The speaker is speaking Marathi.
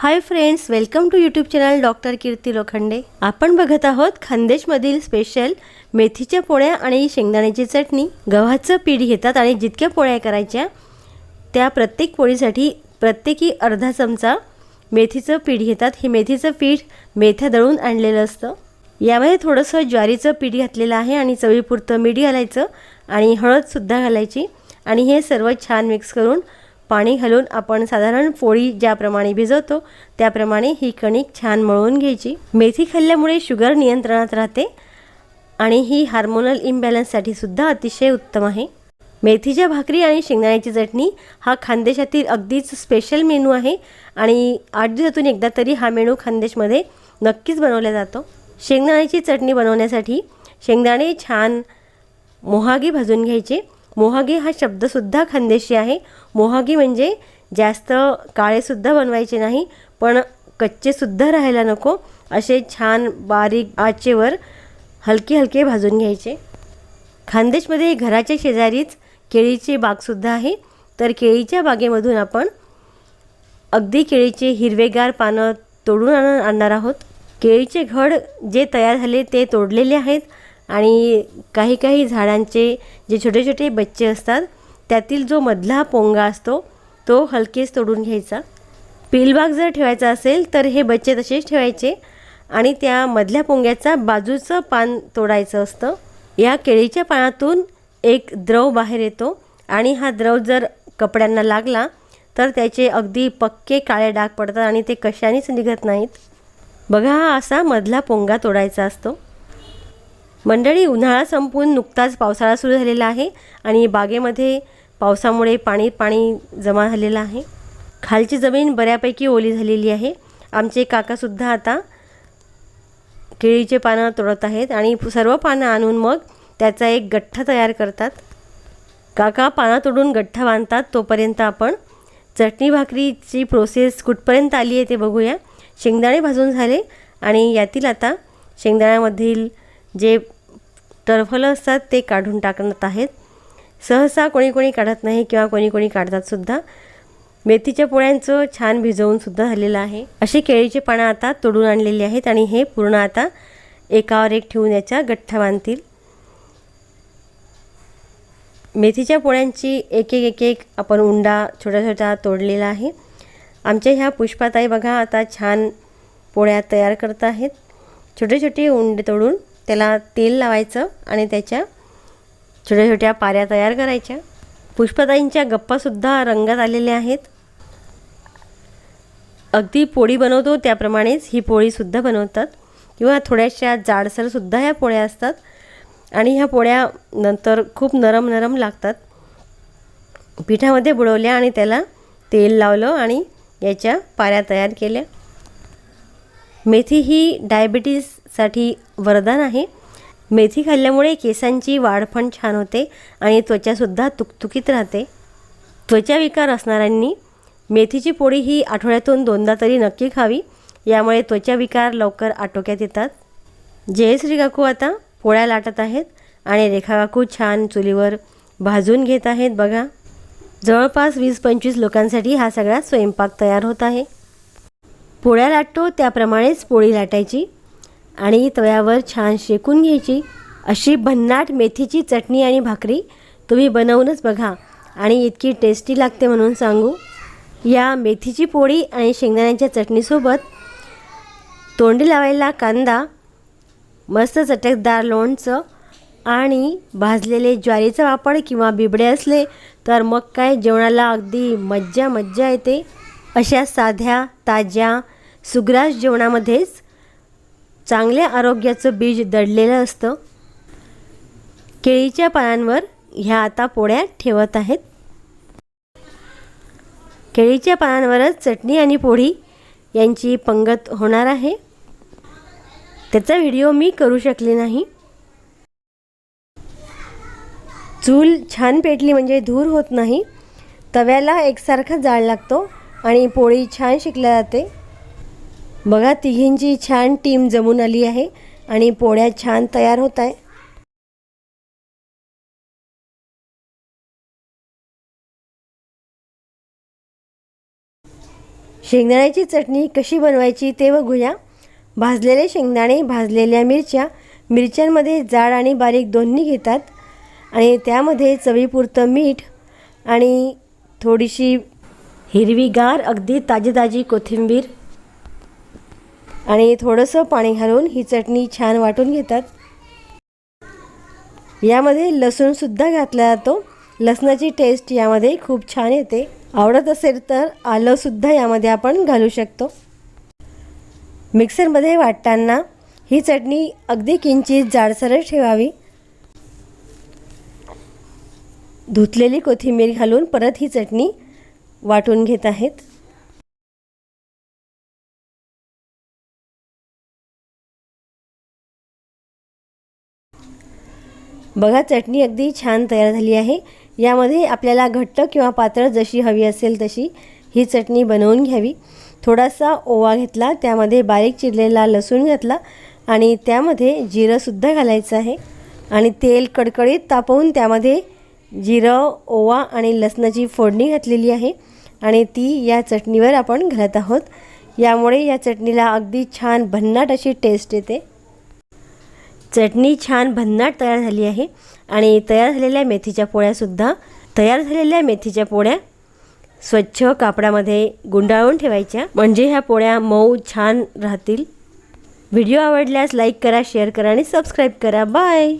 Hi friends welcome to YouTube channel doctor Kirti Lokhande आपण बघत आहोत खानदेशमधील स्पेशल मेथीच्या पोळ्या आणि शेंगदाण्याची चटणी. गव्हाचं पीठ घेतात आणि जितक्या पोळ्या करायच्या त्या प्रत्येक पोळीसाठी प्रत्येकी अर्धा चमचा मेथीचं पीठ घेतात. हे मेथीचं पीठ मेथ्या दळून आणलेलं असतं. यामध्ये थोडंसं ज्वारीचं पीठ घातलेलं आहे आणि चवीपुरतं मीठ घालायचं आणि हळदसुद्धा घालायची. आणि हे सर्व छान मिक्स करून पाणी घालून आपण साधारण पोळी ज्याप्रमाणे भिजवतो त्याप्रमाणे ही कणिक छान मळून घ्यायची. मेथी खाल्ल्यामुळे शुगर नियंत्रणात राहते आणि ही हार्मोनल इम्बॅलन्ससाठी सुद्धा अतिशय उत्तम आहे. मेथीच्या भाकरी आणि शेंगदाण्याची चटणी हा खानदेशातील अगदीच स्पेशल मेनू आहे आणि आठ दिवसातून एकदा तरी हा मेनू खानदेशमध्ये नक्कीच बनवला जातो. शेंगदाण्याची चटणी बनवण्यासाठी शेंगदाणे छान मोहागी भाजून घ्यायचे. मोहागी हा शब्दसुद्धा खानदेशी आहे. मोहागी म्हणजे जास्त काळेसुद्धा बनवायचे नाही पण कच्चेसुद्धा राहायला नको असे छान बारीक आचेवर हलके हलके भाजून घ्यायचे. खानदेशमध्ये घराच्या शेजारीच केळीची बागसुद्धा आहे. तर केळीच्या बागेमधून आपण अगदी केळीचे हिरवेगार पानं तोडून आणणार आहोत. केळीचे घड जे तयार झाले ते तोडलेले आहेत. आणि काही काही झाडांचे जे छोटे छोटे बच्चे असतात त्यातील जो मधला पोंगा असतो तो हलकेच तोडून घ्यायचा. पिलबाग जर ठेवायचा असेल तर हे बच्चे तसेच ठेवायचे आणि त्या मधल्या पोंग्याचा बाजूचं पान तोडायचं असतं. या केळीच्या पानातून एक द्रव बाहेर येतो आणि हा द्रव जर कपड्यांना लागला तर त्याचे अगदी पक्के काळे डाग पडतात आणि ते कशानेच निघत नाहीत. बघा हा असा मधला पोंगा तोडायचा असतो. मंडळी उन्हाळा संपून नुकताच पावसाळा सुरू झालेला आहे आणि बागेमध्ये पावसामुळे पाणी पाणी जमा झालेलं आहे. खालची जमीन बऱ्यापैकी ओली झालेली आहे. आमचे काकासुद्धा आता केळीचे पानं तोडत आहेत आणि सर्व पानं आणून मग त्याचा एक गठ्ठा तयार करतात. काका पानं तोडून गठ्ठा बांधतात तोपर्यंत आपण चटणी भाकरीची प्रोसेस कुठपर्यंत आली आहे ते बघूया. शेंगदाणे भाजून झाले आणि यातील आता शेंगदाण्यामधील जे टरफलं असतात ते काढून टाकत आहेत. सहसा कोणी कोणी काढत नाही किंवा कोणी कोणी काढतातसुद्धा मेथीच्या पोळ्यांचं छान भिजवूनसुद्धा झालेलं आहे. अशी केळीची पानं आता तोडून आणलेली आहेत आणि हे पूर्ण आता एकावर एक ठेवून याच्या गठ्ठा बांधतील. मेथीच्या पोळ्यांची एक एक एक एक आपण उंडा छोट्या छोट्या तोडलेला आहे. आमच्या ह्या पुष्पाताई बघा आता छान पोळ्या तयार करत आहेत. छोटे छोटे उंडे तोडून त्याला तेल लावायचं आणि त्याच्या छोट्या छोट्या पाऱ्या तयार करायच्या. पुष्पताईंच्या गप्पासुद्धा रंगात आलेल्या आहेत. अगदी पोळी बनवतो त्याप्रमाणेच ही पोळीसुद्धा बनवतात. किंवा थोड्याशा जाडसरसुद्धा ह्या पोळ्या असतात. आणि ह्या पोळ्या नंतर खूप नरम नरम लागतात. पिठामध्ये बुडवल्या आणि त्याला तेल लावलं आणि याच्या पाऱ्या तयार केल्या. मेथी ही साठी वरदान आहे. मेथी खाल्ल्यामुळे केसांची वाढ पण छान होते आणि त्वचासुद्धा तुकतुकीत राहते. त्वचा विकार असणाऱ्यांनी मेथीची पोळी ही आठवड्यातून दोनदा तरी नक्की खावी. यामुळे त्वचा विकार लवकर आटोक्यात येतात. जयश्री काकू आता पोळ्या लाटत आहेत आणि रेखा काकू छान चुलीवर भाजून घेत आहेत बघा. जवळपास वीस पंचवीस लोकांसाठी हा सगळा स्वयंपाक तयार होत आहे. पोळ्या लाटतो त्याप्रमाणेच पोळी लाटायची. आणि तव्यावर छान शेकून घ्यायची. अशी भन्नाट मेथीची चटणी आणि भाकरी तुम्ही बनवूनच बघा. आणि इतकी टेस्टी लागते म्हणून सांगू. या मेथीची पोळी आणि शेंगदाण्याच्या चटणीसोबत तोंडी लावायला कांदा मस्त चटकदार लोणचं आणि भाजलेले ज्वारीचं पापड किंवा बिबडे असले तर मग काय जेवणाला अगदी मज्जा मज्जा येते. अशा साध्या ताज्या सुग्रास जेवणामध्येच चांगल्या आरोग्याचं बीज दडलेलं असतं. केळीच्या पानांवर ह्या आता पोळ्या ठेवत आहेत. केळीच्या पानांवरच चटणी आणि पोळी यांची पंगत होणार आहे. त्याचा व्हिडिओ मी करू शकले नाही. चूल छान पेटली म्हणजे धूर होत नाही. तव्याला एकसारखा जाळ लागतो आणि पोळी छान शिकल्या जाते. बघा तिघींची छान टीम जमून आली आहे आणि पोळ्या छान तयार होत आहे शेंगदाण्याची चटणी कशी बनवायची ते बघूया. भाजलेले शेंगदाणे भाजलेल्या मिरच्या मिरच्यांमध्ये जाड आणि बारीक दोन्ही घेतात आणि त्यामध्ये चवीपुरतं मीठ आणि थोडीशी हिरवीगार अगदी ताजी ताजी कोथिंबीर आणि थोडंसं पाणी घालून ही चटणी छान वाटून घेतात. यामध्ये लसूणसुद्धा घातला जातो. लसणाची टेस्ट यामध्ये खूप छान येते. आवडत असेल तर आलंसुद्धा यामध्ये आपण घालू शकतो. मिक्सरमध्ये वाटताना ही चटणी अगदी किंचित जाडसरच ठेवावी. धुतलेली कोथिंबीर घालून परत ही चटणी वाटून घेत आहेत. बघा चटणी अगदी छान तयार झाली आहे. यामध्ये आपल्याला घट्ट किंवा पातळ जशी हवी असेल तशी ही चटणी बनवून घ्यावी. थोडासा ओवा घेतला त्यामध्ये बारीक चिरलेला लसूण घातला आणि त्यामध्ये जिरंसुद्धा घालायचं आहे. आणि तेल कडकडीत तापवून त्यामध्ये जिरं ओवा आणि लसणाची फोडणी घातलेली आहे आणि ती या चटणीवर आपण घालत आहोत. यामुळे या चटणीला अगदी छान भन्नाट अशी टेस्ट येते. चटणी छान भन्नाट तयार झाली आहे. आणि तयार झालेल्या मेथीच्या पोळ्यासुद्धा तयार झालेल्या मेथीच्या पोळ्या स्वच्छ कापडामध्ये गुंडाळून ठेवायच्या. म्हणजे ह्या पोळ्या मऊ छान राहतील. व्हिडिओ आवडल्यास लाईक करा शेअर करा आणि सबस्क्राईब करा. बाय!